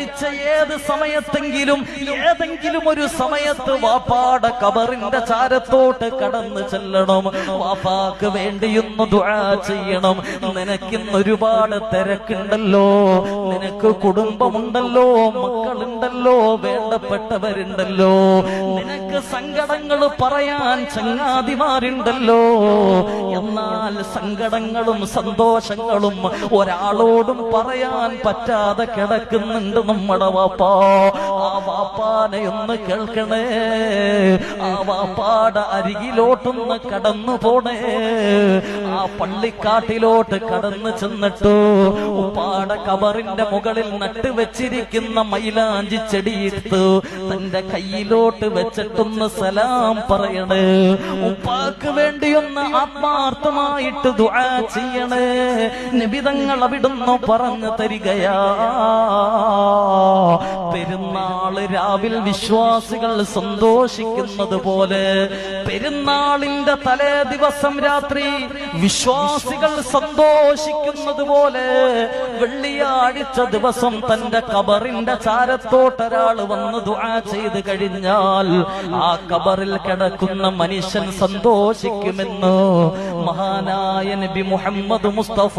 വെള്ളിയാഴ്ച ഏത് സമയത്തെങ്കിലും ഏതെങ്കിലും ഒരു സമയത്ത് വാപ്പാടെ കബറിന്റെ ചാരത്തോട്ട് കടന്നു ചെല്ലണം. വാപ്പാക്ക് വേണ്ടിയൊന്ന് ദുആ ചെയ്യണം. നിനക്കിന്ന് ഒരുപാട് തിരക്കുണ്ടല്ലോ. നിനക്ക് കുടുംബമുണ്ടല്ലോ. മക്കളുണ്ടല്ലോ. വേണ്ടപ്പെട്ടവരുണ്ടല്ലോ. നിനക്ക് സങ്കടങ്ങൾ പറയാൻ ചങ്ങാതിമാരുണ്ടല്ലോ. എന്നാൽ സങ്കടങ്ങളും സന്തോഷങ്ങളും ഒരാളോടും പറയാൻ പറ്റാതെ കിടക്കുന്നുണ്ട് നമ്മുടെ വാപ്പാ ആ വാപ്പാനെ ഒന്ന് കേൾക്കണേ. ആ അരികിലോട്ടൊന്ന് കടന്നു പോണേ. ആ പള്ളിക്കാട്ടിലോട്ട് കടന്നു ചെന്നിട്ടു ഉപ്പാട കബറിന്റെ മുകളിൽ നട്ട് വെച്ചിരിക്കുന്ന മൈലാഞ്ചി ചെടിയിട്ട് തന്റെ കയ്യിലോട്ട് വെച്ചിട്ടൊന്ന് സലാം പറയണേ. ഉപ്പാക്ക് വേണ്ടിയൊന്ന് ആത്മാർത്ഥമായിട്ട് ദുആ ചെയ്യണേ. നിബിതങ്ങൾ അവിടുന്ന് പറഞ്ഞു തരികയാ. പെരുന്നാൾ രാവിൽ വിശ്വാസികൾ സന്തോഷിക്കുന്നത് പോലെ പെരുന്നാളിന്റെ തലേ ദിവസം രാത്രി വിശ്വാസികൾ സന്തോഷിക്കുന്നത് പോലെ വെള്ളിയാഴ്ച ദിവസം തന്റെ കബറിന്റെ ചാരത്തോട്ടൊരാൾ വന്ന് ദുആ ചെയ്ത് കഴിഞ്ഞാൽ ആ കബറിൽ കിടക്കുന്ന മനുഷ്യൻ സന്തോഷിക്കുമെന്ന് മഹാനായ നബി മുഹമ്മദ് മുസ്തഫ